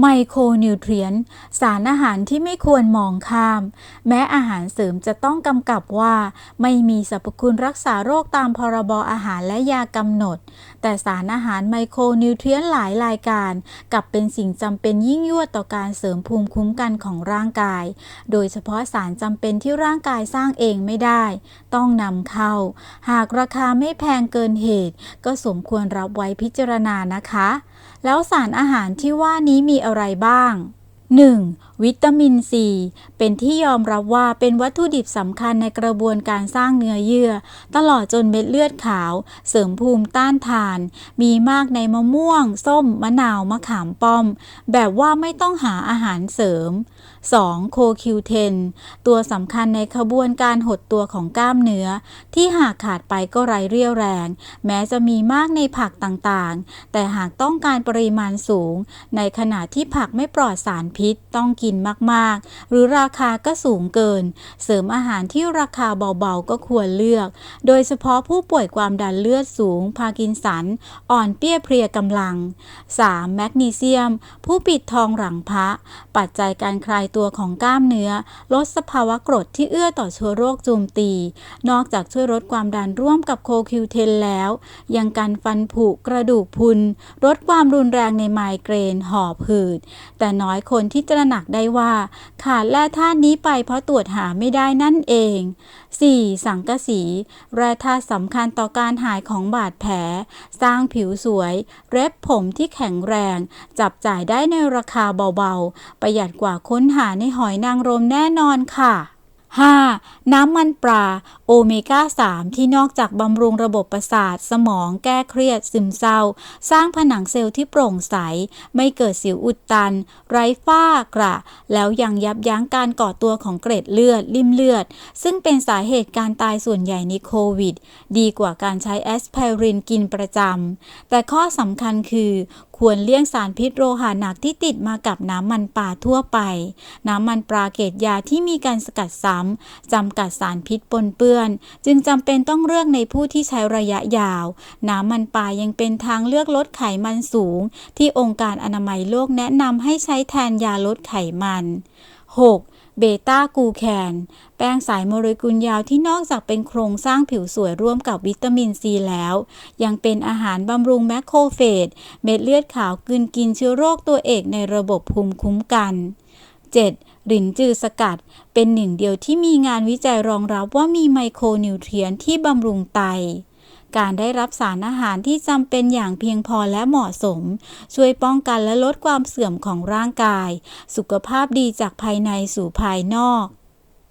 ไมโครนิวเทรียนสารอาหารที่ไม่ควรมองข้าม แม้อาหารเสริมจะต้องกำกับว่า ไม่มีสรรพคุณรักษาโรคตามพรบอาหารและยากำหนด แต่สารอาหารไมโครนิวเทรียนหลายรายการกลับเป็นสิ่งจำเป็นยิ่งยวดต่อการเสริมภูมิคุ้มกันของร่างกาย โดยเฉพาะสารจำเป็นที่ร่างกายสร้างเองไม่ได้ ต้องนำเข้า หากราคาไม่แพงเกินเหตุ ก็สมควรรับไว้พิจารณานะคะ แล้วสารอาหารที่ว่านี้มีอะไรบ้าง 1. วิตามินซี เป็นที่ยอมรับว่าเป็นวัตถุดิบสำคัญในกระบวนการสร้างเนื้อเยื่อ ตลอดจนเม็ดเลือดขาว เสริมภูมิต้านทาน มีมากในมะม่วง ส้ม มะนาว มะขามป้อม แบบว่าไม่ต้องหาอาหารเสริม 2. โคคิวเทนตัวสำคัญในขบวนการหดตัวของกล้ามเนื้อ ที่หากขาดไปก็ไร้เรี่ยวแรง แม้จะมีมากในผักต่างๆ แต่หากต้องการปริมาณสูง ในขณะที่ผักไม่ปลอดสารพิษต้องกินมากๆ หรือราคาก็สูงเกิน เสริมอาหารที่ราคาเบาๆก็ควรเลือก โดยเฉพาะผู้ป่วยความดันเลือดสูง พากินสัน อ่อนเปี้ยเพลียกำลัง 3. แมกนีเซียม ผู้ปิดทองหลังพระปัจจัยการคลายตัวของกล้ามเนื้อ ลดสภาวะกรดที่เอื้อต่อเชื้อโรคโจมตี นอกจากช่วยลดความดันร่วมกับโคคิวเทนแล้ว ยังกันฟันผุกระดูกพุนลดความรุนแรงในไมเกรนหอบหืด แต่น้อยคนที่ตระหนักได้ว่า ขาดแร่ธาตุนี้ไปเพราะตรวจหาไม่ได้นั่นเอง 4. สังกะสี แร่ธาตุสำคัญต่อการหายของบาดแผล สร้างผิวสวย เร็บผมที่แข็งแรง จับจ่ายได้ในราคาเบาๆ ประหยัดกว่าค้นหาในหอยนางรมแน่นอนค่ะ 5. น้ำมันปลาโอเมก้า 3 ที่นอกจากบำรุงระบบประสาท สมองแก้เครียด ซึมเศร้า สร้างผนังเซลล์ที่โปร่งใส ไม่เกิดสิวอุดตัน ไร้ฝ้ากระ แล้วยังยับยั้งการก่อตัวของเกร็ดเลือดริ่มเลือด ซึ่งเป็นสาเหตุการตายส่วนใหญ่ในโควิด ดีกว่าการใช้แอสไพรินกินประจำแต่ข้อสำคัญคือควรเลี่ยงสารพิษโลหะหนักที่ติดมากับน้ำมันปลาทั่วไป น้ำมันปลาเกรดยาที่มีการสกัดซ้ำจำกัดสารพิษปนเปื้อน จึงจำเป็นต้องเลือกในผู้ที่ใช้ระยะยาว น้ำมันปลายังเป็นทางเลือกลดไขมันสูง ที่องค์การอนามัยโลกแนะนำให้ใช้แทนยาลดไขมัน 6. เบต้ากูแคน แป้งสายโมเลกุลยาวที่นอกจากเป็นโครงสร้างผิวสวยร่วมกับวิตามินซีแล้ว ยังเป็นอาหารบำรุงแมคโครเฟจเม็ดเลือดขาวกลืนกินเชื้อโรคตัวเอกในระบบภูมิคุ้มกัน 7. หลินจือสกัด เป็นหนึ่งเดียวที่มีงานวิจัยรองรับว่ามีไมโครนิวเทรียนที่บำรุงไต การได้รับสารอาหารที่จำเป็นอย่างเพียงพอและเหมาะสม ช่วยป้องกันและลดความเสื่อมของร่างกาย สุขภาพดีจากภายในสู่ภายนอก